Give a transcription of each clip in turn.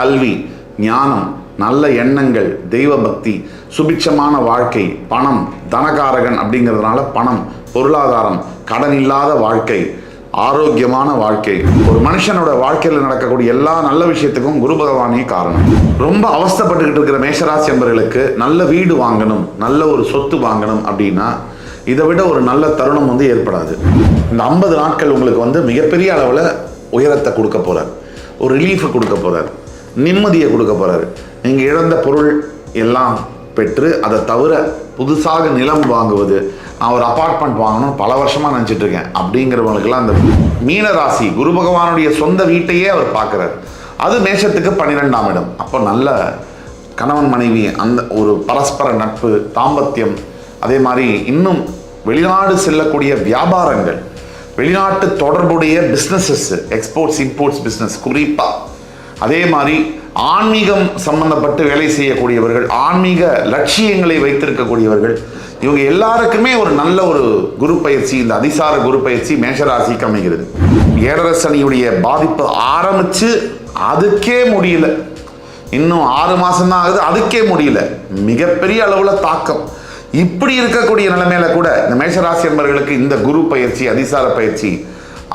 கல்வி ஞானம் நல்ல எண்ணங்கள் தெய்வ பக்தி சுபிட்சமான வாழ்க்கை பணம் தனகாரகன் அப்படிங்கிறதுனால பணம் பொருளாதாரம் கடன் இல்லாத வாழ்க்கை ஆரோக்கியமான வாழ்க்கை. ஒரு மனுஷனோட வாழ்க்கையில் நடக்கக்கூடிய எல்லா நல்ல விஷயத்துக்கும் குரு பகவானே காரணம். ரொம்ப அவஸ்தைப்பட்டுக்கிட்டு இருக்கிற மேஷராசி அம்பர்களுக்கு நல்ல வீடு வாங்கணும் நல்ல ஒரு சொத்து வாங்கணும் அப்படின்னா இதை விட ஒரு நல்ல தருணம் வந்து ஏற்படாது. இந்த ஐம்பது நாட்கள் உங்களுக்கு வந்து மிகப்பெரிய அளவில் உயரத்தை கொடுக்க போகிறார் ஒரு ரிலீஃபை கொடுக்க போகிறார் நிம்மதியை கொடுக்க போகிறாரு நீங்கள் இழந்த பொருள் எல்லாம் பெற்று அதை தவிர புதுசாக நிலம் வாங்குவது நான் ஒரு அப்பார்ட்மெண்ட் வாங்கணும்னு பல வருஷமாக நினச்சிட்டு இருக்கேன். அப்படிங்கிறவங்களுக்கெல்லாம் அந்த மீன ராசி குரு பகவானுடைய சொந்த வீட்டையே அவர் பார்க்குறாரு. அது மேஷத்துக்கு பன்னிரெண்டாம் இடம். அப்போ நல்ல கணவன் மனைவி அந்த ஒரு பரஸ்பர நட்பு தாம்பத்தியம் அதே மாதிரி இன்னும் வெளிநாடு செல்லக்கூடிய வியாபாரங்கள் வெளிநாட்டு தொடர்புடைய பிஸ்னஸஸ் எக்ஸ்போர்ட்ஸ் இம்போர்ட்ஸ் பிஸ்னஸ் குறிப்பாக அதே மாதிரி ஆன்மீகம் சம்பந்தப்பட்டு வேலை செய்யக்கூடியவர்கள் ஆன்மீக லட்சியங்களை வைத்திருக்கக்கூடியவர்கள் இவங்க எல்லாருக்குமே ஒரு நல்ல ஒரு குரு பயிற்சி இந்த அதிசார குரு பயிற்சி மேஷராசிக்கு அமைகிறது. ஏழரசனியுடைய பாதிப்பு ஆரம்பிச்சு அதுக்கே முடியல. இன்னும் ஆறு மாதம்தான் ஆகுது அதுக்கே முடியல. மிகப்பெரிய அளவில் தாக்கம். இப்படி இருக்கக்கூடிய நிலைமையில கூட இந்த மேஷராசி என்பவர்களுக்கு இந்த குரு பயிற்சி அதிசார பயிற்சி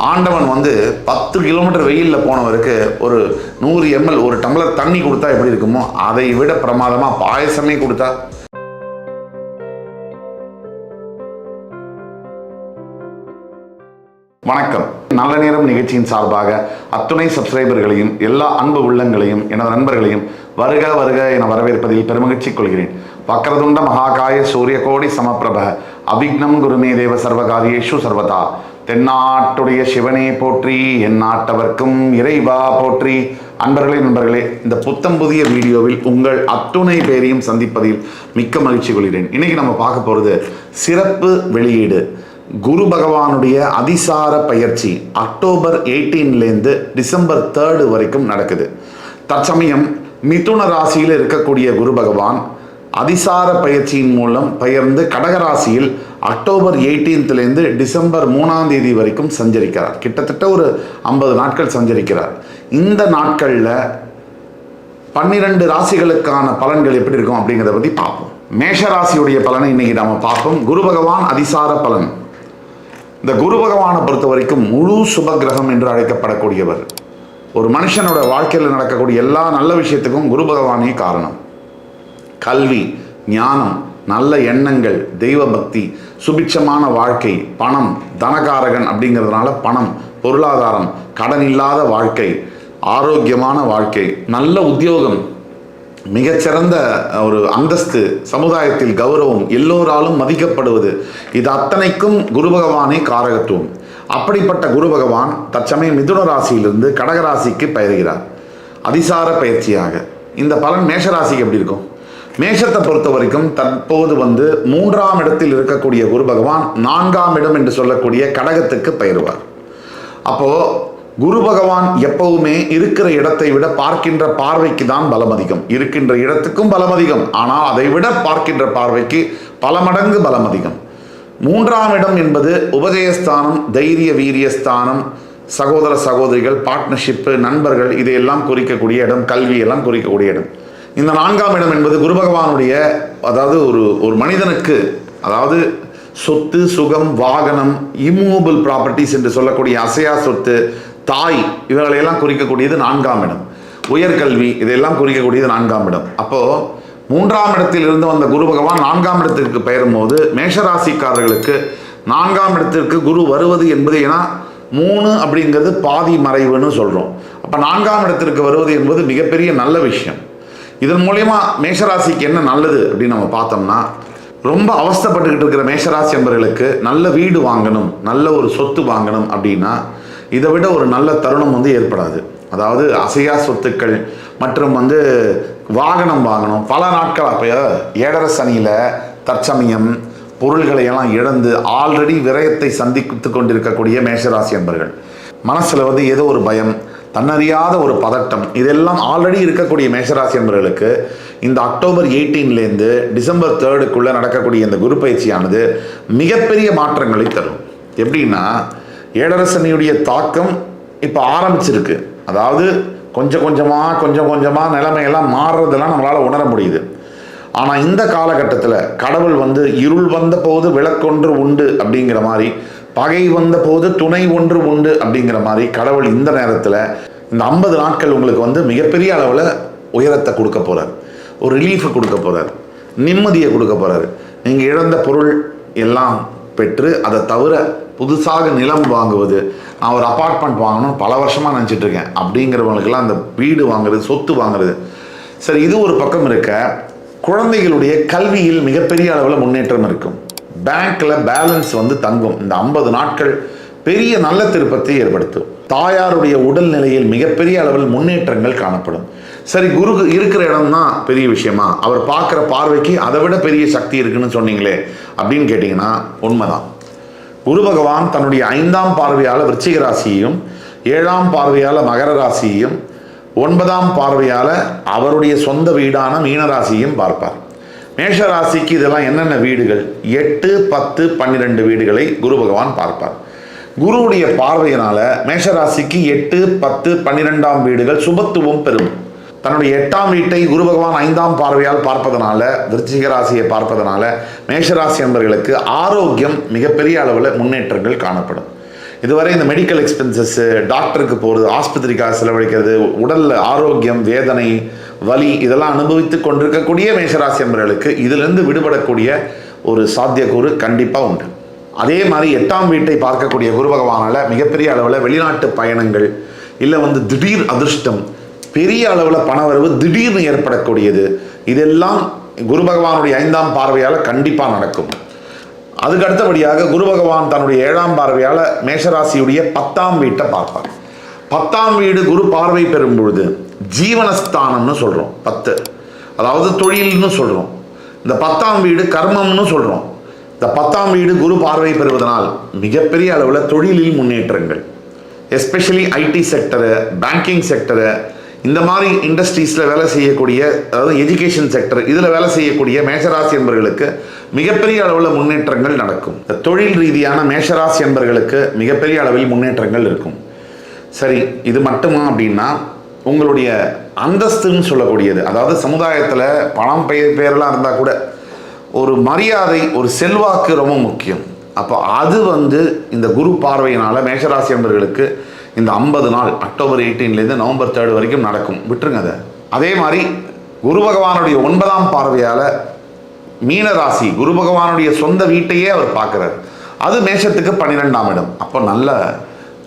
ஆண்டவன் வந்து பத்து கிலோமீட்டர் வெயிலில் போனவருக்கு ஒரு நூறு எம்எல் ஒரு டம்ளர் தண்ணி கொடுத்தா எப்படி இருக்குமோ அதை விட பிரமாதமா பாயசமே கொடுத்தா. வணக்கம். நல்ல நேரம் நிகழ்ச்சியின் சார்பாக அத்துணை சப்ஸ்கிரைபர்களையும் எல்லா அன்பு உள்ளங்களையும் எனது நண்பர்களையும் வருக வருக என வரவேற்பதில் பெருமகிழ்ச்சி கொள்கிறேன். வக்கரதுண்ட மகாகாய சூரிய கோடி சமப்பிரப அபிக்னம் குருமே தேவ சர்வகாரியேஷு சர்வதா. தென்னாட்டுடைய சிவனே போற்றி என் நாட்டவர்க்கும் இறைவா போற்றி. அன்பர்களே நண்பர்களே இந்த புத்தம் புதிய வீடியோவில் உங்கள் அத்துணை பேரையும் சந்திப்பதில் மிக்க மகிழ்ச்சி கொள்கிறேன். இன்னைக்கு நம்ம பார்க்க போகிறது சிறப்பு வெளியீடு. குரு பகவானுடைய அதிசார பயிற்சி அக்டோபர் எயிட்டீன்லேருந்து டிசம்பர் தேர்டு வரைக்கும் நடக்குது. தற்சமயம் மிதுன ராசியில் இருக்கக்கூடிய குரு பகவான் அதிசார பயிற்சியின் மூலம் பெயர்ந்து கடகராசியில் அக்டோபர் எயிட்டீன்த்லேருந்து டிசம்பர் மூணாம் தேதி வரைக்கும் சஞ்சரிக்கிறார். கிட்டத்தட்ட ஒரு ஐம்பது நாட்கள் சஞ்சரிக்கிறார். இந்த நாட்களில் பன்னிரண்டு ராசிகளுக்கான பலன்கள் எப்படி இருக்கும் அப்படிங்கிறத பற்றி பார்ப்போம். மேஷ ராசியுடைய பலனை இன்னைக்கு நாம் பார்ப்போம். குரு பகவான் அதிசார பலன். இந்த குரு பகவானை பொறுத்த வரைக்கும் முழு சுபகிரகம் என்று அழைக்கப்படக்கூடியவர். ஒரு மனுஷனோட வாழ்க்கையில் நடக்கக்கூடிய எல்லா நல்ல விஷயத்துக்கும் குரு பகவானே காரணம். கல்வி ஞானம் நல்ல எண்ணங்கள் தெய்வ பக்தி சுபிட்சமான வாழ்க்கை பணம் தனகாரகன் அப்படிங்கிறதுனால பணம் பொருளாதாரம் கடன் இல்லாத வாழ்க்கை ஆரோக்கியமான வாழ்க்கை நல்ல உத்தியோகம் மிகச்சிறந்த ஒரு அந்தஸ்து சமுதாயத்தில் கௌரவம் எல்லோராலும் மதிக்கப்படுவது இது அத்தனைக்கும் குரு பகவானே காரகத்துவம். அப்படிப்பட்ட குரு பகவான் தற்சமயம் மிதுன ராசியிலிருந்து கடகராசிக்கு பெயர்கிறார். அதிசார பயிற்சியாக. இந்த பலன் மேஷராசிக்கு எப்படி இருக்கும்? மேஷத்தை பொறுத்த வரைக்கும் தற்போது வந்து மூன்றாம் இடத்தில் இருக்கக்கூடிய குரு பகவான் நான்காம் இடம் என்று சொல்லக்கூடிய கடகத்துக்கு பெயருவார். அப்போ குரு பகவான் எப்பவுமே இருக்கிற இடத்தை விட பார்க்கின்ற பார்வைக்கு தான் பலம் அதிகம். இருக்கின்ற இடத்துக்கும் பலம் அதிகம். ஆனால் அதை விட பார்க்கின்ற பார்வைக்கு பல மடங்கு பலம் அதிகம். மூன்றாம் இடம் என்பது உபஜயஸ்தானம் தைரிய வீரியஸ்தானம் சகோதர சகோதரிகள் பார்ட்னர்ஷிப்பு நண்பர்கள் இதையெல்லாம் குறிக்கக்கூடிய இடம் கல்வியெல்லாம் குறிக்கக்கூடிய இடம். இந்த நான்காம் இடம் என்பது குரு பகவானுடைய அதாவது ஒரு ஒரு மனிதனுக்கு அதாவது சொத்து சுகம் வாகனம் இம்மூவபிள் ப்ராப்பர்ட்டிஸ் என்று சொல்லக்கூடிய அசையா சொத்து தாய் இவர்களையெல்லாம் குறிக்கக்கூடியது நான்காம் இடம். உயர்கல்வி இதையெல்லாம் குறிக்கக்கூடியது நான்காம் இடம். அப்போது மூன்றாம் இடத்தில் இருந்து வந்த குரு பகவான் நான்காம் இடத்திற்கு பெயரும் போது மேஷராசிக்காரர்களுக்கு நான்காம் இடத்திற்கு குரு வருவது என்பது ஏன்னா மூணு அப்படிங்கிறது பாதி மறைவுன்னு சொல்கிறோம் அப்போ நான்காம் இடத்திற்கு வருவது என்பது மிகப்பெரிய நல்ல விஷயம். இதன் மூலயமா மேஷராசிக்கு என்ன நல்லது அப்படின்னு நம்ம பார்த்தோம்னா ரொம்ப அவஸ்தைப்பட்டுக்கிட்டு இருக்கிற மேஷராசி என்பர்களுக்கு நல்ல வீடு வாங்கணும் நல்ல ஒரு சொத்து வாங்கணும் அப்படின்னா இதை விட ஒரு நல்ல தருணம் வந்து ஏற்படாது. அதாவது அசையா சொத்துக்கள் மற்றும் வந்து வாகனம் வாங்கணும். பல நாட்கள் அப்போ ஏழரை சனியில் தற்சமயம் பொருள்களை எல்லாம் இழந்து ஆல்ரெடி விரயத்தை சந்தித்து கொண்டிருக்கக்கூடிய மேஷராசி என்பர்கள் மனசில் வந்து ஏதோ ஒரு பயம் தன்னறியாத ஒரு பதட்டம். இதெல்லாம் ஆல்ரெடி இருக்கக்கூடிய மேஷராசி என்பவர்களுக்கு இந்த அக்டோபர் எயிட்டீன்லேருந்து டிசம்பர் தேர்டுக்குள்ளே நடக்கக்கூடிய இந்த குரு பயிற்சியானது மிகப்பெரிய மாற்றங்களை தரும். எப்படின்னா ஏழரசனியுடைய தாக்கம் இப்போ ஆரம்பிச்சிருக்கு. அதாவது கொஞ்சம் கொஞ்சமாக கொஞ்சம் கொஞ்சமாக நிலைமையெல்லாம் மாறுறதெல்லாம் நம்மளால் உணர முடியுது. ஆனால் இந்த காலகட்டத்தில் கடவுள் வந்து இருள் வந்த போது விளக்கொன்று உண்டு அப்படிங்கிற மாதிரி பகை வந்த போது துணை ஒன்று உண்டு அப்படிங்கிற மாதிரி கடவுள் இந்த நேரத்தில் இந்த ஐம்பது நாட்கள் உங்களுக்கு வந்து மிகப்பெரிய அளவில் உயரத்தை கொடுக்க போகிறார் ஒரு ரிலீஃபை கொடுக்க போகிறார் நிம்மதியை கொடுக்க போகிறாரு நீங்கள் இழந்த பொருள் எல்லாம் பெற்று அதை தவிர புதுசாக நிலம் வாங்குவது நான் ஒரு அப்பார்ட்மெண்ட் வாங்கணும்னு பல வருஷமாக நினச்சிட்டு இருக்கேன். அப்படிங்கிறவங்களுக்கெல்லாம் அந்த வீடு வாங்குறது சொத்து வாங்குறது. சரி இது ஒரு பக்கம் இருக்க குழந்தைகளுடைய கல்வியில் மிகப்பெரிய அளவில் முன்னேற்றம் இருக்கும். பேங்க்ல பேலன்ஸ் வந்து தங்கும். இந்த ஐம்பது நாட்கள் பெரிய நல்ல திருப்பத்தை ஏற்படுத்தும். தாயாருடைய உடல்நிலையில் மிகப்பெரிய அளவில் முன்னேற்றங்கள் காணப்படும். சரி குரு இருக்கிற இடம் தான் பெரிய விஷயமா? அவர் பார்க்குற பார்வைக்கு அதை விட பெரிய சக்தி இருக்குன்னு சொன்னீங்களே அப்படின்னு கேட்டிங்கன்னா உண்மைதான். குரு பகவான் தன்னுடைய ஐந்தாம் பார்வையால் விருச்சிக ராசியையும் ஏழாம் பார்வையால் மகர ராசியையும் ஒன்பதாம் பார்வையால் அவருடைய சொந்த வீடான மீனராசியையும் பார்ப்பார். மேஷராசிக்கு இதெல்லாம் என்னென்ன வீடுகள்? எட்டு பத்து பன்னிரெண்டு வீடுகளை குரு பகவான் பார்ப்பார். குருவுடைய பார்வையினால மேஷராசிக்கு எட்டு பத்து பன்னிரெண்டாம் வீடுகள் சுபத்துவம் பெறும். தன்னுடைய எட்டாம் வீட்டை குரு பகவான் ஐந்தாம் பார்வையால் பார்ப்பதனால விருச்சிக ராசியை பார்ப்பதனால மேஷராசி என்பவர்களுக்கு ஆரோக்கியம் மிகப்பெரிய அளவில் முன்னேற்றங்கள் காணப்படும். இதுவரை இந்த மெடிக்கல் எக்ஸ்பென்சஸ் டாக்டருக்கு போகிறது ஆஸ்பத்திரிக்காக செலவழிக்கிறது உடலில் ஆரோக்கியம் வேதனை வலி இதெல்லாம் அனுபவித்து கொண்டிருக்கக்கூடிய மேஷராசி அம்பர்களுக்கு இதிலிருந்து விடுபடக்கூடிய ஒரு சாத்தியக்கூறு கண்டிப்பாக உண்டு. அதே மாதிரி எட்டாம் வீட்டை பார்க்கக்கூடிய குரு பகவானால் மிகப்பெரிய அளவில் வெளிநாட்டு பயணங்கள் இல்லை வந்து திடீர் அதிர்ஷ்டம் பெரிய அளவில் பணவரவு திடீர்னு ஏற்படக்கூடியது இதெல்லாம் குரு பகவானுடைய ஐந்தாம் பார்வையால் கண்டிப்பாக நடக்கும். அதுக்கு அடுத்தபடியாக குரு பகவான் தன்னுடைய ஏழாம் பார்வையால் மேஷராசியுடைய பத்தாம் வீட்டை பார்ப்பார். பத்தாம் வீடு குரு பார்வை பெறும் பொழுது ஜீவனஸ்தானம்னு சொல்கிறோம் பத்து. அதாவது தொழில்னு சொல்கிறோம் இந்த பத்தாம் வீடு கர்மம்னு சொல்கிறோம் இந்த பத்தாம் வீடு குரு பார்வை பெறுவதனால் மிகப்பெரிய அளவில் தொழிலில் முன்னேற்றங்கள். Especially IT sector banking sector இந்த மாதிரி இண்டஸ்ட்ரீஸில் வேலை செய்யக்கூடிய அதாவது எஜுகேஷன் செக்டர் இதில் வேலை செய்யக்கூடிய மேஷராசி என்பர்களுக்கு மிகப்பெரிய அளவில் முன்னேற்றங்கள் நடக்கும். இந்த தொழில் ரீதியான மேஷராசி என்பர்களுக்கு மிகப்பெரிய அளவில் முன்னேற்றங்கள் இருக்கும். சரி இது மட்டுமா அப்படின்னா உங்களுடைய அந்தஸ்துன்னு சொல்லக்கூடியது. அதாவது சமுதாயத்தில் பணம் பெயர் பெயரெல்லாம் இருந்தால் கூட ஒரு மரியாதை ஒரு செல்வாக்கு ரொம்ப முக்கியம். அப்போ அது வந்து இந்த குரு பார்வையினால் மேஷராசி என்பர்களுக்கு இந்த ஐம்பது நாள் அக்டோபர் எயிட்டீன்லேருந்து நவம்பர் தேர்ட் வரைக்கும் நடக்கும். விட்டுருங்க அதை. அதே மாதிரி குரு பகவானுடைய ஒன்பதாம் பார்வையால் மீனராசி குரு பகவானுடைய சொந்த வீட்டையே அவர் பார்க்குறார். அது மேஷத்துக்கு பன்னிரெண்டாம் இடம். அப்போ நல்ல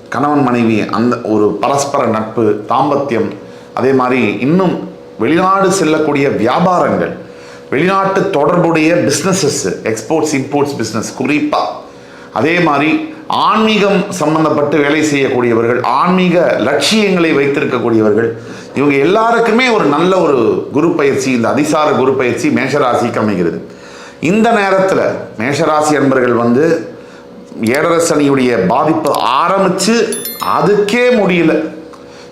கணவன் மனைவி அந்த ஒரு பரஸ்பர நட்பு தாம்பத்தியம் அதே மாதிரி இன்னும் வெளிநாடு செல்லக்கூடிய வியாபாரங்கள் வெளிநாட்டு தொடர்புடைய பிஸ்னஸஸ் எக்ஸ்போர்ட்ஸ் இம்போர்ட்ஸ் பிஸ்னஸ் குறிப்பாக அதே மாதிரி ஆன்மீகம் சம்பந்தப்பட்டு வேலை செய்யக்கூடியவர்கள் ஆன்மீக லட்சியங்களை வைத்திருக்கக்கூடியவர்கள் இவங்க எல்லாருக்குமே ஒரு நல்ல ஒரு குரு பயிற்சி இந்த அதிசார குரு பயிற்சி மேஷராசிக்கு அமைகிறது. இந்த நேரத்தில் மேஷராசி அன்பர்கள் வந்து ஏழரை சனியுடைய பாதிப்பு ஆரம்பித்து அதுக்கே முடியல.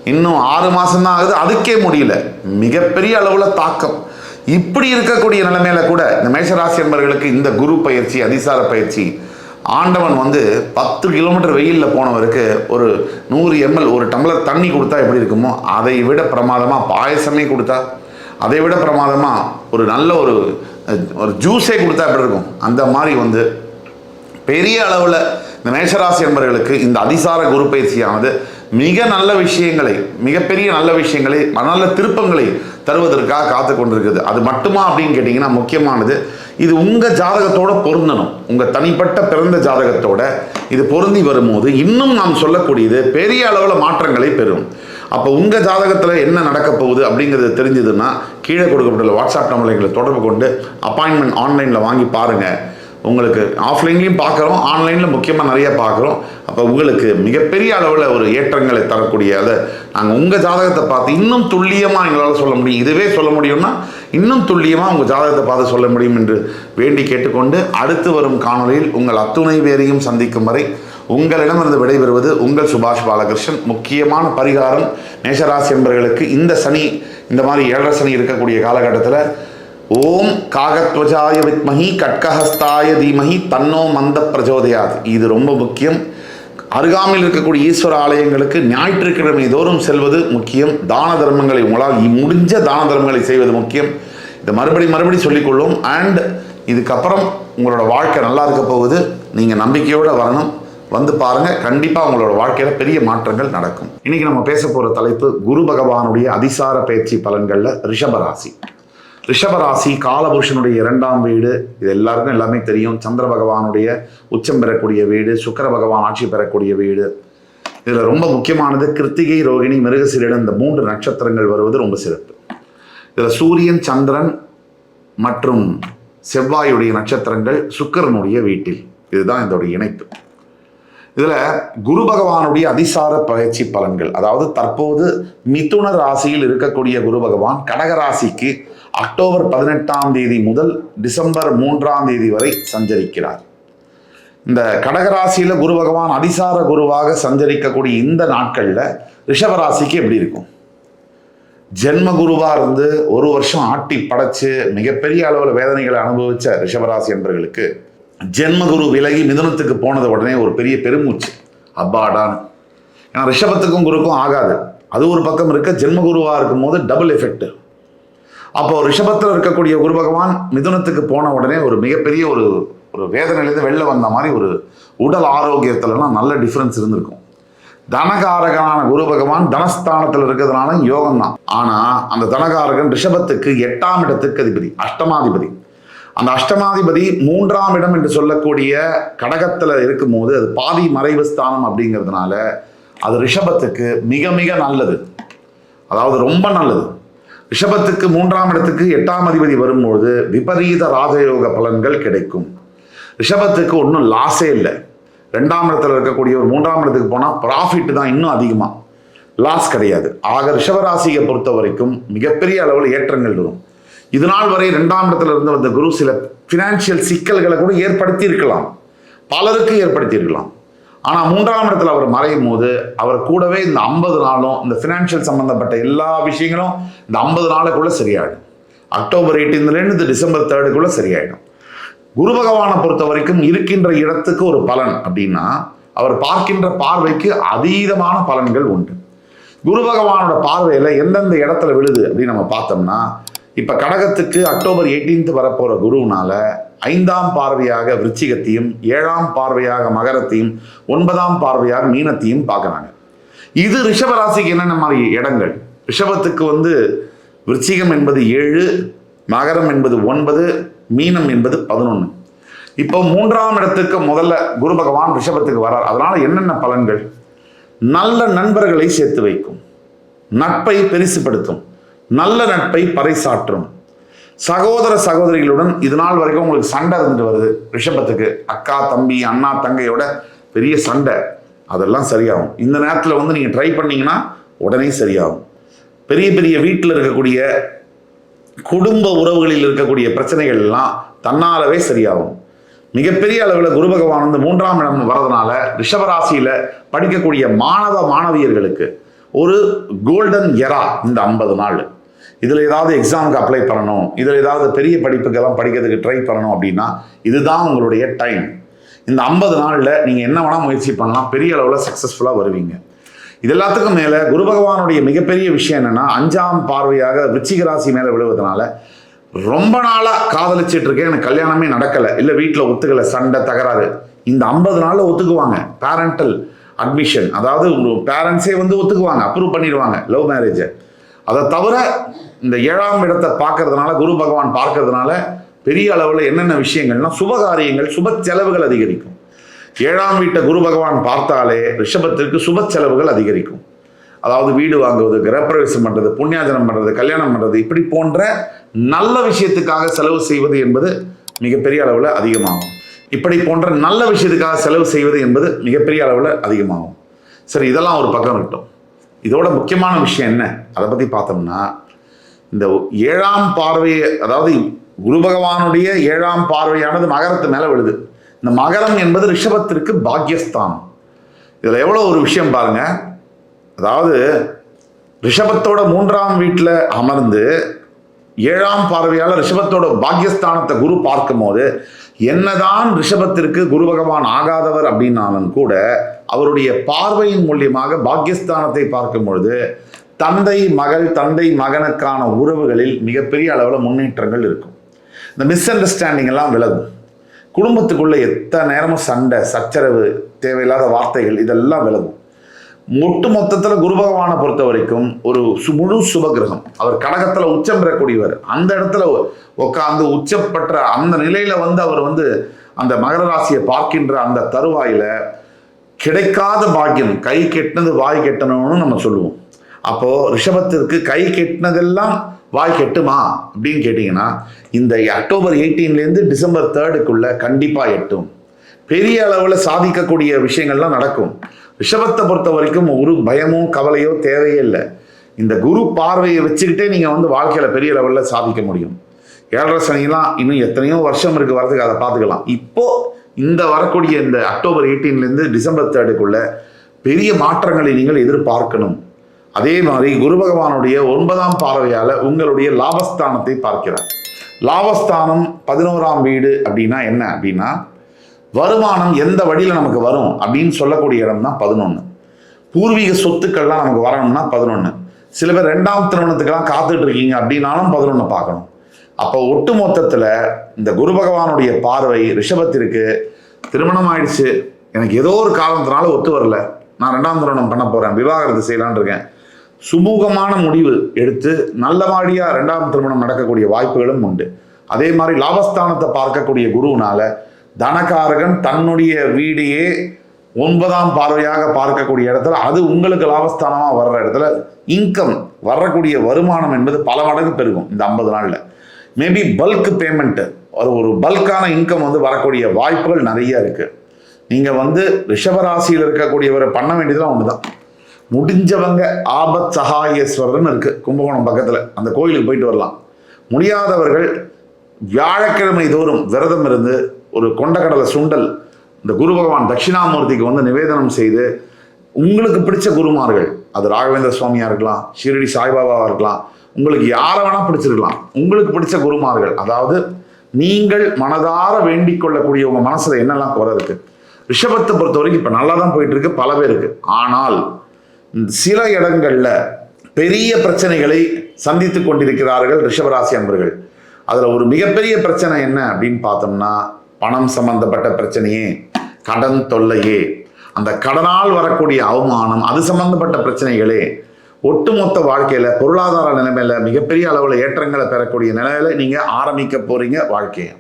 இன்னும் ஆறு மாதம்தான் ஆகுது அதுக்கே முடியல. மிகப்பெரிய அளவில் தாக்கம். இப்படி இருக்கக்கூடிய நிலைமையில கூட இந்த மேஷராசி என்பர்களுக்கு இந்த குரு பயிற்சி அதிசார பயிற்சி ஆண்டவன் வந்து பத்து கிலோமீட்டர் வெயிலில் போனவருக்கு ஒரு நூறு எம்எல் ஒரு டம்ளர் தண்ணி கொடுத்தா எப்படி இருக்குமோ அதை விட பிரமாதமாக பாயசமே கொடுத்தா அதை விட பிரமாதமாக ஒரு நல்ல ஒரு ஒரு ஜூஸே கொடுத்தா எப்படி இருக்கும்? அந்த மாதிரி வந்து பெரிய அளவில் இந்த மேஷராசி என்பவர்களுக்கு இந்த அதிசார குரு பயிற்சியானது மிக நல்ல விஷயங்களை மிகப்பெரிய நல்ல விஷயங்களை நல்ல திருப்பங்களை தருவதற்காக காத்து கொண்டிருக்குது. அது மட்டுமா அப்படின்னு கேட்டிங்கன்னா முக்கியமானது இது உங்கள் ஜாதகத்தோட பொருந்தணும். உங்கள் தனிப்பட்ட பிறந்த ஜாதகத்தோட இது பொருந்தி வரும்போது இன்னும் நாம் சொல்லக்கூடியது பெரிய அளவில் மாற்றங்களை பெறும். அப்போ உங்கள் ஜாதகத்தில் என்ன நடக்க போகுது அப்படிங்கிறது தெரிஞ்சதுன்னா கீழே கொடுக்கப்பட்டுள்ள வாட்ஸ்அப் நம்பரில் எங்களை தொடர்பு கொண்டு அப்பாயின்மெண்ட் ஆன்லைனில் வாங்கி பாருங்கள் உங்களுக்கு ஆஃப்லைன்லேயும் பார்க்குறோம் ஆன்லைனில் முக்கியமாக நிறைய பார்க்குறோம். அப்போ உங்களுக்கு மிகப்பெரிய அளவில் ஒரு ஏற்றங்களை தரக்கூடிய அதை நாங்கள் உங்கள் ஜாதகத்தை பார்த்து இன்னும் துல்லியமாக எங்களால் சொல்ல முடியும். இதுவே சொல்ல முடியும்னா இன்னும் துல்லியமாக உங்கள் ஜாதகத்தை பார்த்து சொல்ல முடியும் என்று வேண்டி கேட்டுக்கொண்டு அடுத்து வரும் காணொலியில் உங்கள் அத்துணை பேரையும் சந்திக்கும் வரை உங்களிடமிருந்து விடைபெறுவது உங்கள் சுபாஷ் பாலகிருஷ்ணன். முக்கியமான பரிகாரம் மேஷராசி என்பவர்களுக்கு இந்த சனி இந்த மாதிரி ஏழரை சனி இருக்கக்கூடிய காலகட்டத்தில் ஓம் காகத்வஜாய வித்மஹி கட்கஹஸ்தாய தீமஹி தன்னோ மந்த பிரச்சோதயாத் இது ரொம்ப முக்கியம். அருகாமையில் இருக்கக்கூடிய ஈஸ்வர ஆலயங்களுக்கு ஞாயிற்றுக்கிழமை தோறும் செல்வது முக்கியம். தான தர்மங்களை உங்களால் முடிஞ்ச தான தர்மங்களை செய்வது முக்கியம். இதை மறுபடி மறுபடி சொல்லிக்கொள்ளும். அண்ட் இதுக்கப்புறம் உங்களோட வாழ்க்கை நல்லா இருக்க போகுது. நீங்கள் நம்பிக்கையோடு வரணும். வந்து பாருங்க. கண்டிப்பாக உங்களோட வாழ்க்கையில் பெரிய மாற்றங்கள் நடக்கும். இன்னைக்கு நம்ம பேச போகிற தலைப்பு குரு பகவானுடைய அதிசார பயிற்சி பலன்களில் ரிஷபராசி ரிஷபராசி காலபுருஷனுடைய இரண்டாம் வீடு இது எல்லாருக்கும் எல்லாமே தெரியும். சந்திர பகவானுடைய உச்சம் பெறக்கூடிய வீடு சுக்கர பகவான் ஆட்சி பெறக்கூடிய வீடு. இதில் ரொம்ப முக்கியமானது கிருத்திகை ரோகிணி மிருகசீரிடம் இந்த மூன்று நட்சத்திரங்கள் வருவது ரொம்ப சிறப்பு. இதில் சூரியன் சந்திரன் மற்றும் செவ்வாயுடைய நட்சத்திரங்கள் சுக்கிரனுடைய வீட்டில். இதுதான் இதோடைய இணைப்பு. இதில் குரு பகவானுடைய அதிசார பயிற்சி பலன்கள் அதாவது தற்போது மிதுன ராசியில் இருக்கக்கூடிய குரு பகவான் கடக ராசிக்கு அக்டோபர் பதினெட்டாம் தேதி முதல் டிசம்பர் மூன்றாம் தேதி வரை சஞ்சரிக்கிறார். இந்த கடகராசியில் குரு பகவான் அதிசார குருவாக சஞ்சரிக்கக்கூடிய இந்த நாட்களில் ரிஷபராசிக்கு எப்படி இருக்கும்? ஜென்ம குருவாக இருந்து ஒரு வருஷம் ஆட்டி படைச்சு மிகப்பெரிய அளவில் வேதனைகளை அனுபவித்த ரிஷபராசி என்பவர்களுக்கு ஜென்மகுரு விலகி மிதுனத்துக்கு போனது உடனே ஒரு பெரிய பெருமூச்சு. அப்பாடான்னு. ஏன்னா ரிஷபத்துக்கும் குருக்கும் ஆகாது. அது ஒரு பக்கம் இருக்க ஜென்மகுருவாக இருக்கும் போது டபுள் எஃபெக்ட் அப்போ ரிஷபத்தில் இருக்கக்கூடிய குரு பகவான் மிதுனத்துக்கு போன உடனே ஒரு மிகப்பெரிய ஒரு ஒரு வேதனையிலேருந்து வெளில வந்த மாதிரி ஒரு உடல் ஆரோக்கியத்துலலாம் நல்ல டிஃப்ரென்ஸ் இருந்திருக்கும். தனகாரகனான குரு பகவான் தனஸ்தானத்தில் இருக்கிறதுனால யோகம் தான் ஆனால் அந்த தனகாரகன் ரிஷபத்துக்கு எட்டாம் இடத்துக்கு அதிபதி அஷ்டமாதிபதி. அந்த அஷ்டமாதிபதி மூன்றாம் இடம் என்று சொல்லக்கூடிய கடகத்தில் இருக்கும்போது அது பாதி மறைவு ஸ்தானம் அப்படிங்கிறதுனால அது ரிஷபத்துக்கு மிக மிக நல்லது. அதாவது ரொம்ப நல்லது. ரிஷபத்துக்கு மூன்றாம் இடத்துக்கு எட்டாம் அதிபதி வரும்போது விபரீத ராஜயோக பலன்கள் கிடைக்கும். ரிஷபத்துக்கு ஒன்றும் லாஸே இல்லை. ரெண்டாம் இடத்துல இருக்கக்கூடிய ஒரு மூன்றாம் இடத்துக்கு போனால் ப்ராஃபிட் தான் இன்னும் அதிகமாக லாஸ் கிடையாது. ஆக ரிஷபராசியை பொறுத்த வரைக்கும் மிகப்பெரிய அளவில் ஏற்றங்கள் வரும். இது நாள் வரை ரெண்டாம் இடத்துல இருந்து வந்த குரு சில ஃபினான்ஷியல் சிக்கல்களை கூட ஏற்படுத்தி இருக்கலாம் பலருக்கு ஏற்படுத்தி இருக்கலாம் ஆனால் மூன்றாம் இடத்துல அவர் மறையும் போது அவர் கூடவே இந்த ஐம்பது நாளும் இந்த ஃபினான்ஷியல் சம்மந்தப்பட்ட எல்லா விஷயங்களும் இந்த ஐம்பது நாளுக்குள்ளே சரியாயிடும். அக்டோபர் எயிட்டீன்லேருந்து டிசம்பர் தேர்டுக்குள்ளே சரியாயிடும். குரு பகவானை பொறுத்த வரைக்கும் இருக்கின்ற இடத்துக்கு ஒரு பலன் அப்படின்னா அவர் பார்க்கின்ற பார்வைக்கு அதீதமான பலன்கள் உண்டு. குரு பகவானோட பார்வையில் எந்தெந்த இடத்துல விழுது அப்படின்னு நம்ம பார்த்தோம்னா இப்போ கடகத்துக்கு அக்டோபர் எயிட்டீன்த் வரப்போகிற குருவினால ஐந்தாம் பார்வையாக விருச்சிகத்தையும் ஏழாம் பார்வையாக மகரத்தையும் ஒன்பதாம் பார்வையாக மீனத்தையும் பார்க்குறாங்க. இது ரிஷபராசிக்கு என்னென்ன மாதிரி இடங்கள்? ரிஷபத்துக்கு வந்து விருச்சிகம் என்பது ஏழு மகரம் என்பது ஒன்பது மீனம் என்பது பதினொன்று இப்போ மூன்றாம் இடத்துக்கு முதல்ல குரு பகவான் ரிஷபத்துக்கு வரார் அதனால என்னென்ன பலன்கள்? நல்ல நண்பர்களை சேர்த்து வைக்கும். நட்பை பெரிசுப்படுத்தும். நல்ல நட்பை பறைசாற்றும். சகோதர சகோதரிகளுடன் இது நாள் வரைக்கும் உங்களுக்கு சண்டை இருந்துட்டு வருது. ரிஷபத்துக்கு அக்கா தம்பி அண்ணா தங்கையோட பெரிய சண்டை. அதெல்லாம் சரியாகும். இந்த நேரத்தில் வந்து நீங்கள் ட்ரை பண்ணீங்கன்னா உடனே சரியாகும். பெரிய பெரிய வீட்டில் இருக்கக்கூடிய குடும்ப உறவுகளில் இருக்கக்கூடிய பிரச்சனைகள் எல்லாம் தன்னாலவே சரியாகும். மிகப்பெரிய அளவில் குரு பகவான் வந்து மூன்றாம் இடம் வரதுனால ரிஷபராசியில் படிக்கக்கூடிய மாணவ மாணவியர்களுக்கு ஒரு கோல்டன் எரா இந்த ஐம்பது நாள். இதில் ஏதாவது எக்ஸாமுக்கு அப்ளை பண்ணணும் இதில் ஏதாவது பெரிய படிப்புக்கெல்லாம் படிக்கிறதுக்கு ட்ரை பண்ணணும் அப்படின்னா இதுதான் உங்களுடைய டைம் இந்த ஐம்பது நாளில் நீங்கள் என்ன வேணால் முயற்சி பண்ணலாம் பெரிய அளவில் சக்ஸஸ்ஃபுல்லாக வருவீங்க. இது எல்லாத்துக்கும் மேலே குரு பகவானுடைய மிகப்பெரிய விஷயம் என்னென்னா அஞ்சாம் பார்வையாக விச்சிக ராசி மேலே விழுவதனால ரொம்ப நாளாக காதலிச்சிட்டு இருக்கேன் எனக்கு கல்யாணமே நடக்கலை இல்லை வீட்டில் ஒத்துக்கலை சண்டை தகராறு. இந்த ஐம்பது நாளில் ஒத்துக்குவாங்க பேரண்டல் அட்மிஷன் அதாவது பேரண்ட்ஸே வந்து ஒத்துக்குவாங்க அப்ரூவ் பண்ணிடுவாங்க லவ் மேரேஜை அதை தவிர இந்த ஏழாம் இடத்தை பார்க்கறதுனால குரு பகவான் பார்க்கறதுனால பெரிய அளவில் என்னென்ன விஷயங்கள்னா சுபகாரியங்கள் சுப செலவுகள் அதிகரிக்கும். ஏழாம் வீட்டை குரு பகவான் பார்த்தாலே ரிஷபத்திற்கு சுப செலவுகள் அதிகரிக்கும். அதாவது வீடு வாங்குவது கிரகப்பிரவேசம் பண்ணுறது புண்ணியாஜனம் பண்ணுறது கல்யாணம் பண்ணுறது இப்படி போன்ற நல்ல விஷயத்துக்காக செலவு செய்வது என்பது மிகப்பெரிய அளவில் அதிகமாகும். இப்படி போன்ற நல்ல விஷயத்துக்காக செலவு செய்வது என்பது மிகப்பெரிய அளவில் அதிகமாகும். சரி இதெல்லாம் ஒரு பக்கம் இருக்கட்டும். இதோட முக்கியமான விஷயம் என்ன? அதை பற்றி பார்த்தோம்னா இந்த ஏழாம் பார்வையை அதாவது குரு பகவானுடைய ஏழாம் பார்வையானது மகரத்து மேலே விழுது. இந்த மகரம் என்பது ரிஷபத்திற்கு பாக்யஸ்தானம். இதில் எவ்வளோ ஒரு விஷயம் பாருங்க. அதாவது ரிஷபத்தோட மூன்றாம் வீட்டில் அமர்ந்து ஏழாம் பார்வையால் ரிஷபத்தோட பாக்கியஸ்தானத்தை குரு பார்க்கும்போது என்னதான் ரிஷபத்திற்கு குரு பகவான் ஆகாதவர் அப்படின்னாலும் கூட அவருடைய பார்வையின் மூலியமாக பாக்கியஸ்தானத்தை பார்க்கும் பொழுது தந்தை மகள் தந்தை மகனுக்கான உறவுகளில் மிகப்பெரிய அளவில் முன்னேற்றங்கள் இருக்கும். இந்த மிஸ் அண்டர்ஸ்டாண்டிங் எல்லாம் விலகும். குடும்பத்துக்குள்ள எத்தனை நேரமும் சண்டை சச்சரவு தேவையில்லாத வார்த்தைகள் இதெல்லாம் விலகும். ஒட்டு மொத்தத்தில் குரு பகவானை பொறுத்த வரைக்கும் ஒரு சு முழு சுபகிரகம். அவர் கடகத்தில் உச்சம் பெறக்கூடியவர். அந்த இடத்துல உட்காந்து உச்சப்பட்ட அந்த நிலையில வந்து அவர் வந்து அந்த மகர ராசியை பார்க்கின்ற அந்த தருவாயில கிடைக்காத பாக்கியம் கை கெட்டினது வாய் கெட்டணும்னு நம்ம சொல்லுவோம். அப்போ ரிஷபத்திற்கு கை கெட்டினதெல்லாம் வாய் கெட்டுமா அப்படின்னு கேட்டிங்கன்னா இந்த அக்டோபர் எயிட்டீன்லேருந்து டிசம்பர் தேர்டுக்குள்ள கண்டிப்பாக எட்டும். பெரிய அளவில் சாதிக்கக்கூடிய விஷயங்கள்லாம் நடக்கும். ரிஷபத்தை பொறுத்த வரைக்கும் ஒரு பயமோ கவலையோ தேவையே இல்லை. இந்த குரு பார்வையை வச்சுக்கிட்டே நீங்கள் வந்து வாழ்க்கையில் பெரிய லெவலில் சாதிக்க முடியும். ஏழரை சனிலாம் இன்னும் எத்தனையோ வருஷம் இருக்கு வரதுக்கு அதை பார்த்துக்கலாம். இப்போ இந்த வரக்கூடிய இந்த அக்டோபர் எயிட்டீன்லேருந்து டிசம்பர் தேர்டுக்குள்ள பெரிய மாற்றங்களை நீங்கள் எதிர்பார்க்கணும். அதே மாதிரி குரு பகவானுடைய ஒன்பதாம் பார்வையால் உங்களுடைய லாபஸ்தானத்தை பார்க்கிறார். லாபஸ்தானம் பதினோராம் வீடு அப்படின்னா என்ன அப்படின்னா வருமானம் எந்த வழியில் நமக்கு வரும் அப்படின்னு சொல்லக்கூடிய இடம் தான் பதினொன்று பூர்வீக சொத்துக்கள்லாம் நமக்கு வரணும்னா பதினொன்று சில பேர் ரெண்டாம் திருமணத்துக்கெல்லாம் காத்துட்டு இருக்கீங்க அப்படின்னாலும் பதினொன்று பார்க்கணும். அப்போ ஒட்டு மொத்தத்தில் இந்த குரு பகவானுடைய பார்வை ரிஷபத்திற்கு திருமணம் ஆயிடுச்சு. எனக்கு ஏதோ ஒரு காரணத்தினால ஒத்து வரல. நான் ரெண்டாம் திருமணம் பண்ண போகிறேன் விவாகரத்து செய்யலான்னு இருக்கேன். சுமூகமான முடிவு எடுத்து நல்ல மாதிரியா ரெண்டாம் திருமணம் நடக்கக்கூடிய வாய்ப்புகளும் உண்டு. அதே மாதிரி லாபஸ்தானத்தை பார்க்கக்கூடிய குருவினால தனகாரகன் தன்னுடைய வீடையே ஒன்பதாம் பார்வையாக பார்க்கக்கூடிய இடத்துல அது உங்களுக்கு லாபஸ்தானமாக வர்ற இடத்துல இன்கம் வரக்கூடிய வருமானம் என்பது பல மடங்கு பெருகும் இந்த ஐம்பது நாளில். மேபி பல்க் பேமெண்ட்டு ஒரு ஒரு பல்கான இன்கம் வந்து வரக்கூடிய வாய்ப்புகள் நிறைய இருக்குது நீங்கள் வந்து ரிஷபராசியில் இருக்கக்கூடியவரை பண்ண வேண்டியதுலாம் தான் முடிஞ்சவங்க ஆபத் சகாயேஸ்வரர்னு இருக்குது கும்பகோணம் பக்கத்தில். அந்த கோயிலுக்கு போயிட்டு வரலாம். முடியாதவர்கள் வியாழக்கிழமை தோறும் விரதம் இருந்து ஒரு கொண்டக்கடலை சுண்டல் இந்த குரு பகவான் தட்சிணாமூர்த்திக்கு வந்து நிவேதனம் செய்து உங்களுக்கு பிடிச்ச குருமார்கள் அது ராகவேந்திர சுவாமியாக இருக்கலாம் ஷீரடி சாய்பாபாவாக இருக்கலாம் உங்களுக்கு யாரை வேணால் பிடிச்சிருக்கலாம். உங்களுக்கு பிடிச்ச குருமார்கள் அதாவது நீங்கள் மனதார வேண்டிக் கொள்ளக்கூடிய உங்கள் மனசில் என்னெல்லாம் குறை இருக்கு? ரிஷபத்தை பொறுத்த வரைக்கும் இப்போ நல்லா தான் போயிட்டு இருக்கு. பல பேருக்கு ஆனால் சில இடங்களில் பெரிய பிரச்சனைகளை சந்தித்து கொண்டிருக்கிறார்கள் ரிஷபராசி அன்பர்கள். அதில் ஒரு மிகப்பெரிய பிரச்சனை என்ன அப்படின்னு பார்த்தோம்னா பணம் சம்பந்தப்பட்ட பிரச்சனையே கடன் தொல்லையே. அந்த கடனால் வரக்கூடிய அவமானம் அது சம்பந்தப்பட்ட பிரச்சனைகளே ஒட்டுமொத்த வாழ்க்கையில பொருளாதார நிலைமையில மிகப்பெரிய அளவில் ஏற்றங்களை பெறக்கூடிய நிலையில நீங்க ஆரம்பிக்க போறீங்க வாழ்க்கையை.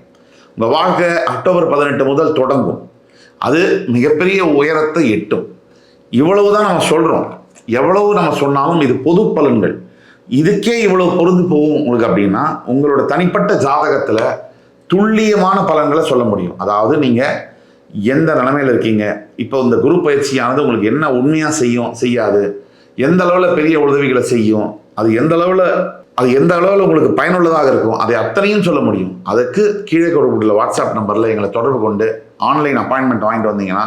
உங்க வாழ்க்கை அக்டோபர் பதினெட்டு முதல் தொடங்கும். அது மிகப்பெரிய உயரத்தை எட்டும். இவ்வளவுதான் நம்ம சொல்றோம். எவ்வளவு நம்ம சொன்னாலும் இது பொது பலன்கள். இதுக்கே இவ்வளவு பொருந்து போகும் உங்களுக்கு அப்படின்னா உங்களோட தனிப்பட்ட ஜாதகத்துல துல்லியமான பலன்களை சொல்ல முடியும். அதாவது நீங்கள் எந்த நிலைமையில இருக்கீங்க? இப்போ இந்த குரு பயிற்சியானது உங்களுக்கு என்ன உண்மையாக செய்யும் செய்யாது? எந்த அளவில் பெரிய உதவிகளை செய்யும்? அது எந்த அளவில் அது எந்த அளவில் உங்களுக்கு பயனுள்ளதாக இருக்கும்? அதை அத்தனையும் சொல்ல முடியும். அதுக்கு கீழே கொடுக்கக்கூடிய வாட்ஸ்அப் நம்பரில் எங்களை தொடர்பு கொண்டு ஆன்லைன் அப்பாயின்மெண்ட் வாங்கிட்டு வந்தீங்கன்னா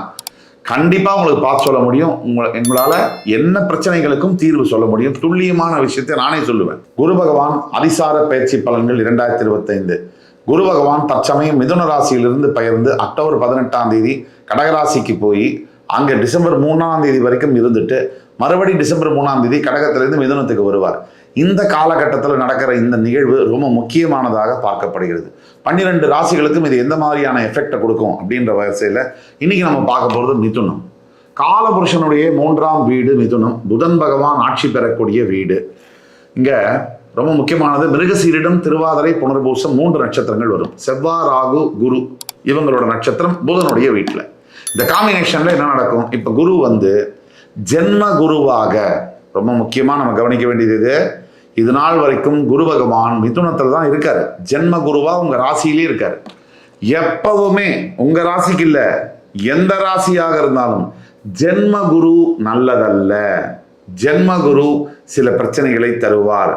கண்டிப்பாக உங்களுக்கு பார்த்து சொல்ல முடியும். உங்களை எங்களால் என்ன பிரச்சனைகளுக்கும் தீர்வு சொல்ல முடியும். துல்லியமான விஷயத்தை நானே சொல்லுவேன். குரு பகவான் அதிசார பயிற்சி பலன்கள் இரண்டாயிரத்தி இருபத்தைந்து. குரு பகவான் தற்சமயம் மிதுன ராசியிலிருந்து பெயர்ந்து அக்டோபர் பதினெட்டாம் தேதி கடகராசிக்கு போய் அங்கே டிசம்பர் மூணாம் தேதி வரைக்கும் இருந்துட்டு மறுபடி டிசம்பர் மூணாம் தேதி கடகத்திலிருந்து மிதுனத்துக்கு வருவார். இந்த காலகட்டத்தில் நடக்கிற இந்த நிகழ்வு ரொம்ப முக்கியமானதாக பார்க்கப்படுகிறது. பன்னிரெண்டு ராசிகளுக்கும் இது எந்த மாதிரியான எஃபெக்டை கொடுக்கும் அப்படின்ற வரிசையில் இன்னைக்கு நம்ம பார்க்க போகிறது மிதுனம். காலபுருஷனுடைய மூன்றாம் வீடு மிதுனம். புதன் பகவான் ஆட்சி பெறக்கூடிய வீடு. இங்கே ரொம்ப முக்கியமானது மிருகசீரிடம் திருவாதிரை புனர்பூசம் மூன்று நட்சத்திரங்கள் வரும். செவ்வாய் ராகு குரு இவங்களோட நட்சத்திரம் புதனுடைய வீட்டில் இந்த காம்பினேஷன்ல என்ன நடக்கும்? இப்போ குரு வந்து ஜென்ம குருவாக ரொம்ப முக்கியமா நம்ம கவனிக்க வேண்டியது இது. இது நாள் வரைக்கும் குரு பகவான் மிதுனத்தில் தான் இருக்காரு. ஜென்ம குருவா உங்க ராசியிலே இருக்காரு. எப்பவுமே உங்க ராசிக்கு இல்ல எந்த ராசியாக இருந்தாலும் ஜென்ம குரு நல்லதல்ல. ஜென்ம குரு சில பிரச்சனைகளை தருவார்.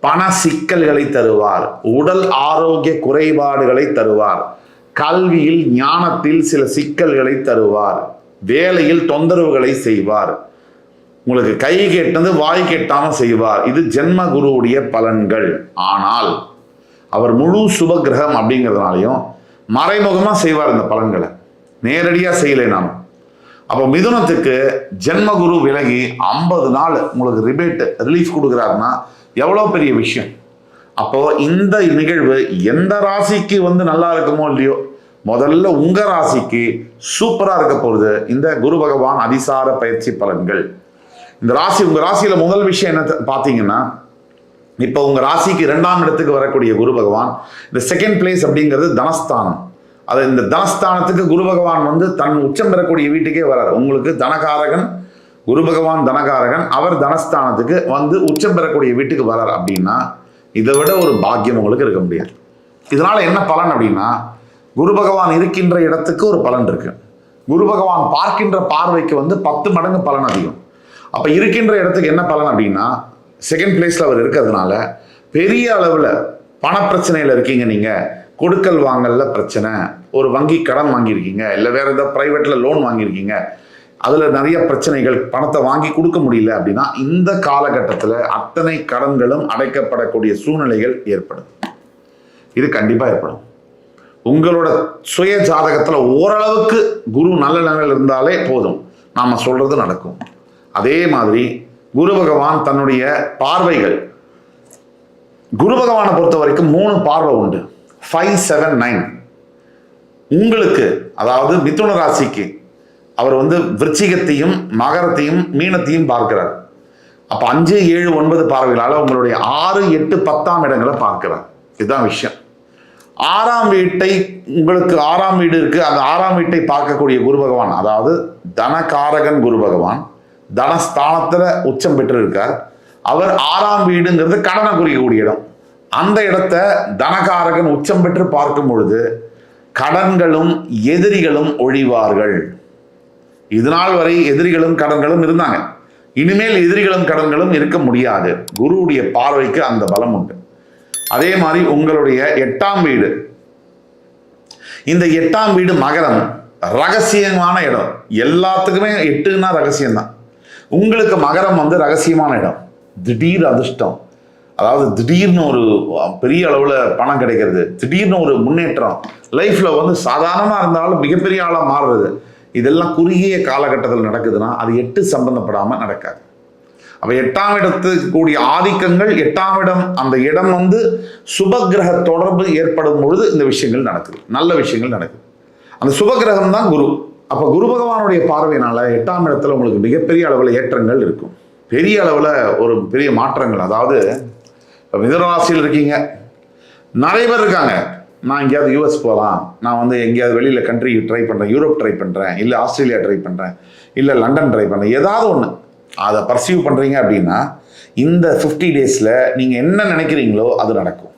பண சிக்கல்களை தருவார். உடல் ஆரோக்கிய குறைபாடுகளை தருவார். கல்வியில் ஞானத்தில் சில சிக்கல்களை தருவார். வேலையில் தொந்தரவுகளை செய்வார். உங்களுக்கு கை கெட்டது வாய் கெட்டாமல் செய்வார். இது ஜென்ம குருவுடைய பலன்கள். ஆனால் அவர் முழு சுப கிரகம் அப்படிங்கிறதுனாலையும் மறைமுகமா செய்வார் இந்த பலன்களை. நேரடியா நாம். அப்போ மிதுனத்துக்கு ஜென்மகுரு விலகி ஐம்பது நாள் உங்களுக்கு ரிபேட் ரிலீஃப் கொடுக்குறாருன்னா எவ்வளோ பெரிய விஷயம்? அப்போ இந்த நிகழ்வு எந்த ராசிக்கு வந்து நல்லா இருக்குமோ இல்லையோ முதல்ல உங்க ராசிக்கு சூப்பரா இருக்க போகுது. இந்த குரு பகவான் அதிசார பயிற்சி பலன்கள். இந்த ராசி உங்க ராசியில முதல் விஷயம் என்ன பார்த்தீங்கன்னா இப்போ உங்க ராசிக்கு இரண்டாம் இடத்துக்கு வரக்கூடிய குரு பகவான் இந்த செகண்ட் பிளேஸ் அப்படிங்கிறது தனஸ்தானம். அது இந்த தனஸ்தானத்துக்கு குரு பகவான் வந்து தன் உச்சம் பெறக்கூடிய வீட்டுக்கே வரார். உங்களுக்கு தனகாரகன் குரு பகவான் தனகாரகன் அவர் தனஸ்தானத்துக்கு வந்து உச்சம் பெறக்கூடிய வீட்டுக்கு வரார் அப்படின்னா இதை விட ஒரு பாக்கியம் உங்களுக்கு இருக்க முடியாது. இதனால என்ன பலன் அப்படின்னா குரு பகவான் இருக்கின்ற இடத்துக்கு ஒரு பலன் இருக்கு. குரு பகவான் பார்க்கின்ற பார்வைக்கு வந்து பத்து மடங்கு பலன் அதிகம். அப்போ இருக்கின்ற இடத்துக்கு என்ன பலன் அப்படின்னா செகண்ட் பிளேஸில் அவர் இருக்கிறதுனால பெரிய அளவில் பணப்பிரச்சனையில் இருக்கீங்க நீங்கள் கொடுக்கல் வாங்கல்ல பிரச்சனை. ஒரு வங்கி கடன் வாங்கியிருக்கீங்க. இல்லை வேறு ஏதாவது ப்ரைவேட்டில் லோன் வாங்கியிருக்கீங்க. அதுல நிறைய பிரச்சனைகள் பணத்தை வாங்கி கொடுக்க முடியல அப்படின்னா இந்த காலகட்டத்தில் அத்தனை கடன்களும் அடைக்கப்படக்கூடிய சூழ்நிலைகள் ஏற்படும் இது கண்டிப்பா ஏற்படும். உங்களோட சுய ஜாதகத்துல ஓரளவுக்கு குரு நல்ல நிலையில் இருந்தாலே போதும். நாம சொல்றது நடக்கும். அதே மாதிரி குரு பகவான் தன்னுடைய பார்வைகள். குரு பகவானை பொறுத்த வரைக்கும் மூணு பார்வை உண்டு. ஃபைவ் செவன் நைன் உங்களுக்கு அதாவது மிதுன ராசிக்கு அவர் வந்து விருச்சிகத்தையும் மகரத்தையும் மீனத்தையும் பார்க்கிறார். அப்போ அஞ்சு ஏழு ஒன்பது பார்வைகளால் உங்களுடைய ஆறு எட்டு பத்தாம் இடங்களை பார்க்கிறார். இதுதான் விஷயம். ஆறாம் வீட்டை உங்களுக்கு ஆறாம் வீடு இருக்கு. அந்த ஆறாம் வீட்டை பார்க்கக்கூடிய குரு பகவான் அதாவது தனகாரகன் குரு பகவான் தனஸ்தானத்தில் உச்சம் பெற்று இருக்கார் அவர் ஆறாம் வீடுங்கிறது கடனை குறிக்கக்கூடிய இடம். அந்த இடத்த தனகாரகன் உச்சம் பெற்று பார்க்கும் பொழுது கடன்களும் எதிரிகளும் ஒழிவார்கள். இது நாள் வரை எதிரிகளும் கடன்களும் இருந்தாங்க. இனிமேல் எதிரிகளும் கடன்களும் இருக்க முடியாது. குருவுடைய பார்வைக்கு அந்த பலம் உண்டு. அதே மாதிரி உங்களுடைய எட்டாம் வீடு. இந்த எட்டாம் வீடு மகரம். ரகசியமான இடம். எல்லாத்துக்குமே எட்டுன்னா ரகசியம்தான். உங்களுக்கு மகரம் வந்து ரகசியமான இடம். திடீர் அதிர்ஷ்டம். அதாவது திடீர்னு ஒரு பெரிய அளவில் பணம் கிடைக்கிறது. திடீர்னு ஒரு முன்னேற்றம். லைஃப்பில் வந்து சாதாரணமாக இருந்தாலும் மிகப்பெரிய ஆளாக மாறுறது. இதெல்லாம் குறுகிய காலகட்டத்தில் நடக்குதுன்னா அது எட்டு சம்பந்தப்படாமல் நடக்காது. அப்போ எட்டாம் இடத்துக்கு கூடிய ஆதிக்கங்கள் எட்டாம் இடம் அந்த இடம் வந்து சுபகிரக தொடர்பு ஏற்படும் பொழுது இந்த விஷயங்கள் நடக்குது. நல்ல விஷயங்கள் நடக்குது. அந்த சுபகிரகம் தான் குரு. அப்போ குரு பகவானுடைய பார்வையினால் எட்டாம் இடத்துல உங்களுக்கு மிகப்பெரிய அளவில் ஏற்றங்கள் இருக்கும். பெரிய அளவில் ஒரு பெரிய மாற்றங்கள். அதாவது இப்போ மிதனராசியில் இருக்கீங்க. நிறைய பேர் இருக்காங்க. நான் எங்கேயாவது யூஎஸ் போகலாம். நான் வந்து எங்கேயாவது வெளியில் கண்ட்ரி ட்ரை பண்ணுறேன் யூரோப் ட்ரை பண்ணுறேன் இல்லை ஆஸ்திரேலியா ட்ரை பண்ணுறேன் இல்லை லண்டன் ட்ரை பண்ணுறேன் ஏதாவது ஒன்று அதை பர்சீவ் பண்ணுறீங்க அப்படின்னா இந்த ஃபிஃப்டி டேஸில் நீங்கள் என்ன நினைக்கிறீங்களோ அது நடக்கும்.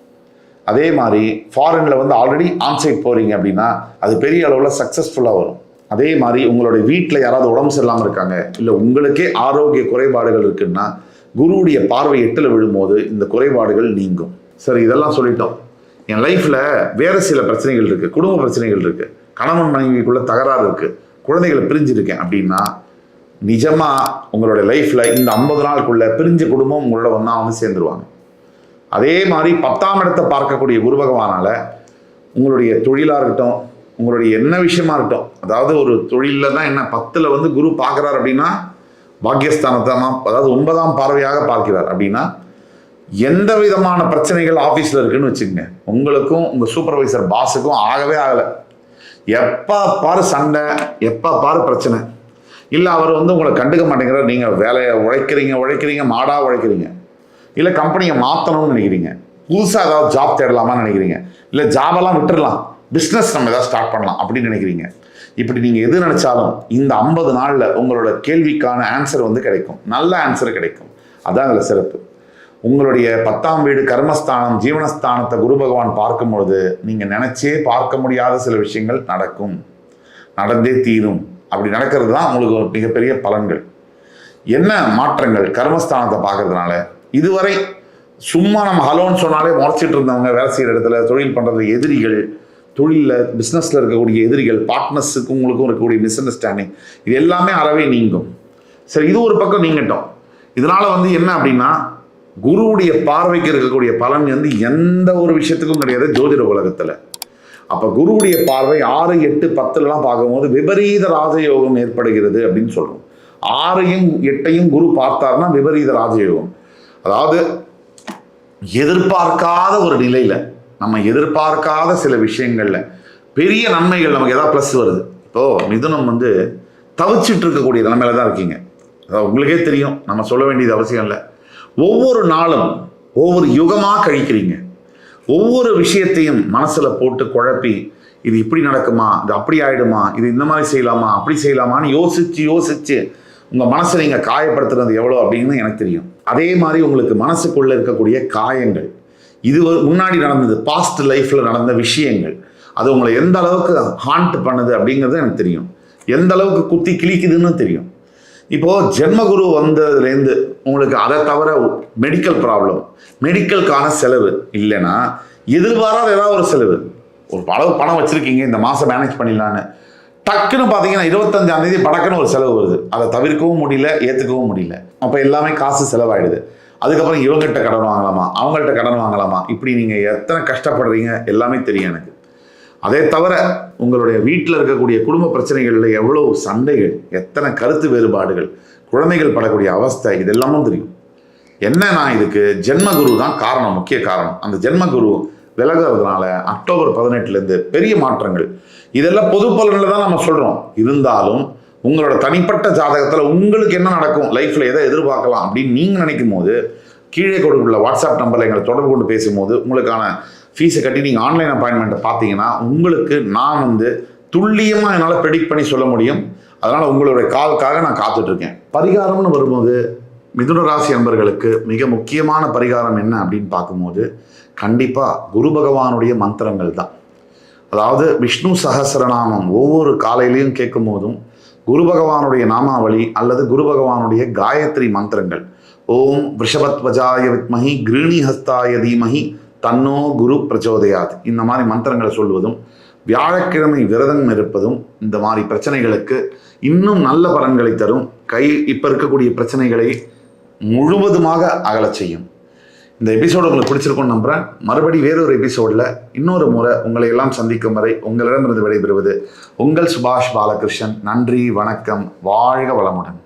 அதே மாதிரி ஃபாரினில் வந்து ஆல்ரெடி ஆன்சைட் போகிறீங்க அப்படின்னா அது பெரிய அளவில் சக்ஸஸ்ஃபுல்லாக வரும். அதே மாதிரி உங்களுடைய வீட்டில் யாராவது உடம்பு சரியில்லாமல் இருக்காங்க இல்லை உங்களுக்கே ஆரோக்கிய குறைபாடுகள் இருக்குன்னா குருவுடைய பார்வை எட்டில் விழும்போது இந்த குறைபாடுகள் நீங்கும். சரி இதெல்லாம் சொல்லிட்டோம். என் லைஃப்பில் வேறு சில பிரச்சனைகள் இருக்குது குடும்ப பிரச்சனைகள் இருக்குது கணவன் மனைவிக்குள்ளே தகராறு இருக்குது குழந்தைகளை பிரிஞ்சிருக்கேன் அப்படின்னா நிஜமாக உங்களுடைய லைஃப்பில் இந்த ஐம்பது நாளுக்குள்ளே பிரிஞ்ச குடும்பம் உங்களோட ஒன்றா வந்து சேர்ந்துருவாங்க. அதே மாதிரி பத்தாம் இடத்தை பார்க்கக்கூடிய குரு பகவானால் உங்களுடைய தொழிலாக இருக்கட்டும் உங்களுடைய என்ன விஷயமா இருக்கட்டும் அதாவது ஒரு தொழிலில் தான் என்ன பத்தில் வந்து குரு பார்க்குறார் அப்படின்னா பாக்கியஸ்தானத்தை தான் அதாவது ஒன்பதாம் பார்வையாக பார்க்கிறார் அப்படின்னா எந்த விதமான பிரச்சனைகள் ஆஃபீஸில் இருக்குன்னு வச்சுக்கோங்க. உங்களுக்கும் உங்கள் சூப்பர்வைசர் பாஸுக்கும் ஆகவே ஆகலை. எப்போ பாரு சண்டை எப்போ பாரு பிரச்சனை. இல்லை அவர் வந்து உங்களை கண்டுக்க மாட்டேங்கிறார். நீங்கள் வேலையை உழைக்கிறீங்க உழைக்கிறீங்க மாடாக உழைக்கிறீங்க. இல்லை கம்பெனியை மாற்றணும்னு நினைக்கிறீங்க. புதுசாக ஏதாவது ஜாப் தேடலாமான்னு நினைக்கிறீங்க. இல்லை ஜாபெல்லாம் விட்டுடலாம் பிஸ்னஸ் நம்ம ஏதாவது ஸ்டார்ட் பண்ணலாம் அப்படின்னு நினைக்கிறீங்க. இப்படி நீங்கள் எது நினச்சாலும் இந்த ஐம்பது நாளில் உங்களோட கேள்விக்கான ஆன்சர் வந்து கிடைக்கும். நல்ல ஆன்சர் கிடைக்கும். அதான் அதில் சிறப்பு. உங்களுடைய பத்தாம் வீடு கர்மஸ்தானம் ஜீவனஸ்தானத்தை குரு பகவான் பார்க்கும் பொழுது நீங்கள் நினச்சே பார்க்க முடியாத சில விஷயங்கள் நடக்கும். நடந்தே தீரும். அப்படி நடக்கிறது தான் உங்களுக்கு ஒரு மிகப்பெரிய பலன்கள். என்ன மாற்றங்கள் கர்மஸ்தானத்தை பார்க்கறதுனால? இதுவரை சும்மா நம்ம ஹலோன்னு சொன்னாலே முறைச்சிட்டு இருந்தவங்க வேலை செய்கிற இடத்துல தொழில் பண்ணுறது எதிரிகள் தொழிலில் பிஸ்னஸில் இருக்கக்கூடிய எதிரிகள் பார்ட்னர்ஸுக்கு உங்களுக்கும் இருக்கக்கூடிய மிஸ் அண்டர்ஸ்டாண்டிங் இது எல்லாமே அறவே நீங்கும். சரி இது ஒரு பக்கம் நீங்கட்டும். இதனால் வந்து என்ன அப்படின்னா குருவுடைய பார்வைக்கு இருக்கக்கூடிய பலன் வந்து எந்த ஒரு விஷயத்துக்கும் கிடையாது ஜோதிட உலகத்தில். அப்போ குருவுடைய பார்வை ஆறு எட்டு பத்துலலாம் பார்க்கும்போது விபரீத ராஜயோகம் ஏற்படுகிறது அப்படின்னு சொல்கிறோம் ஆறையும் எட்டையும் குரு பார்த்தாருன்னா விபரீத ராஜயோகம். அதாவது எதிர்பார்க்காத ஒரு நிலையில் நம்ம எதிர்பார்க்காத சில விஷயங்களில் பெரிய நன்மைகள் நமக்கு எதாவது ப்ளஸ் வருது. இப்போ மிதுனம் வந்து தவிச்சிட்டு இருக்கக்கூடிய நிலைமையில தான் இருக்கீங்க. அதாவது உங்களுக்கே தெரியும் நம்ம சொல்ல வேண்டியது அவசியம் இல்லை. ஒவ்வொரு நாளும் ஒவ்வொரு யுகமாக கழிக்கிறீங்க. ஒவ்வொரு விஷயத்தையும் மனசில் போட்டு குழப்பி இது இப்படி நடக்குமா இது அப்படி ஆகிடுமா இது இந்த மாதிரி செய்யலாமா அப்படி செய்யலாமான்னு யோசித்து யோசித்து உங்கள் மனசை நீங்கள் காயப்படுத்துறது எவ்வளோ அப்படின்னு எனக்கு தெரியும். அதே மாதிரி உங்களுக்கு மனசுக்குள்ளே இருக்கக்கூடிய காயங்கள். இது முன்னாடி நடந்தது பாஸ்ட் லைஃப்பில் நடந்த விஷயங்கள். அது உங்களை எந்த அளவுக்கு ஹாண்ட் பண்ணுது அப்படிங்கிறது எனக்கு தெரியும். எந்த அளவுக்கு குத்தி கிழிக்குதுன்னு தெரியும். இப்போது ஜென்மகுரு வந்ததுலேருந்து உங்களுக்கு அதை தவிர மெடிக்கல் ப்ராப்ளம் மெடிக்கலுக்கான செலவு இல்லைன்னா எதிர்பாராத ஏதாவது ஒரு செலவு. ஒரு அளவு பணம் வச்சுருக்கீங்க இந்த மாதம் மேனேஜ் பண்ணிடலான்னு. டக்குன்னு பார்த்தீங்கன்னா இருபத்தஞ்சாம் தேதி படக்குன்னு ஒரு செலவு வருது. அதை தவிர்க்கவும் முடியல ஏற்றுக்கவும் முடியல. அப்போ எல்லாமே காசு செலவாயிடுது. அதுக்கப்புறம் இவங்ககிட்ட கடன் வாங்கலாமா அவங்கள்ட்ட கடன் வாங்கலாமா? இப்படி நீங்கள் எத்தனை கஷ்டப்படுறீங்க எல்லாமே தெரியும் எனக்கு. அதே தவிர உங்களுடைய வீட்டில் இருக்கக்கூடிய குடும்ப பிரச்சனைகளில் எவ்வளோ சண்டைகள் எத்தனை கருத்து வேறுபாடுகள் குழந்தைகள் படக்கூடிய அவஸ்தை இதெல்லாமும் தெரியும். என்ன நான் இதுக்கு ஜென்மகுரு தான் காரணம் முக்கிய காரணம். அந்த ஜென்மகுரு விலகிறதுனால அக்டோபர் பதினெட்டுலேருந்து பெரிய மாற்றங்கள். இதெல்லாம் பொது பலனில் தான் நம்ம சொல்கிறோம் இருந்தாலும் உங்களோட தனிப்பட்ட ஜாதகத்தில் உங்களுக்கு என்ன நடக்கும் லைஃப்பில் எதை எதிர்பார்க்கலாம் அப்படின்னு நீங்கள் நினைக்கும் போது கீழே கொடுக்குள்ள வாட்ஸ்அப் நம்பரில் எங்களை தொடர்பு கொண்டு பேசும்போது உங்களுக்கான ஃபீஸை கட்டி நீங்கள் ஆன்லைன் அப்பாயின்மெண்ட்டை பார்த்தீங்கன்னா உங்களுக்கு நான் வந்து துல்லியமாக என்னால் ப்ரெடிக்ட் பண்ணி சொல்ல முடியும். அதனால் உங்களுடைய காலுக்காக நான் காத்துட்ருக்கேன். பரிகாரம்னு வரும்போது மிதுன ராசி அன்பர்களுக்கு மிக முக்கியமான பரிகாரம் என்ன அப்படின்னு பார்க்கும்போது கண்டிப்பாக குரு பகவானுடைய மந்திரங்கள் தான். அதாவது விஷ்ணு சகசரநாமம் ஒவ்வொரு காலையிலையும் கேட்கும் போதும் குரு பகவானுடைய நாமாவளி அல்லது குரு பகவானுடைய காயத்ரி மந்திரங்கள். ஓம் விஷபத்வஜாய வித்மஹி கிருணி ஹஸ்தாய தீமஹி தன்னோ குரு பிரச்சோதயாது. இந்த மாதிரி மந்திரங்களை சொல்வதும் வியாழக்கிழமை விரதம் இருப்பதும் இந்த மாதிரி பிரச்சனைகளுக்கு இன்னும் நல்ல பலன்களை தரும். கை இப்போ இருக்கக்கூடிய பிரச்சனைகளை முழுவதுமாக அகலச் செய்யும். இந்த எபிசோடு உங்களுக்கு பிடிச்சிருக்கும்னு நம்புகிறேன் மறுபடி வேறொரு எபிசோடில் இன்னொரு முறை உங்களை எல்லாம் சந்திக்கும் வரை உங்களிடமிருந்து விடைபெறுவது உங்கள் சுபாஷ் பாலகிருஷ்ணன். நன்றி வணக்கம் வாழ்க வளமுடன்.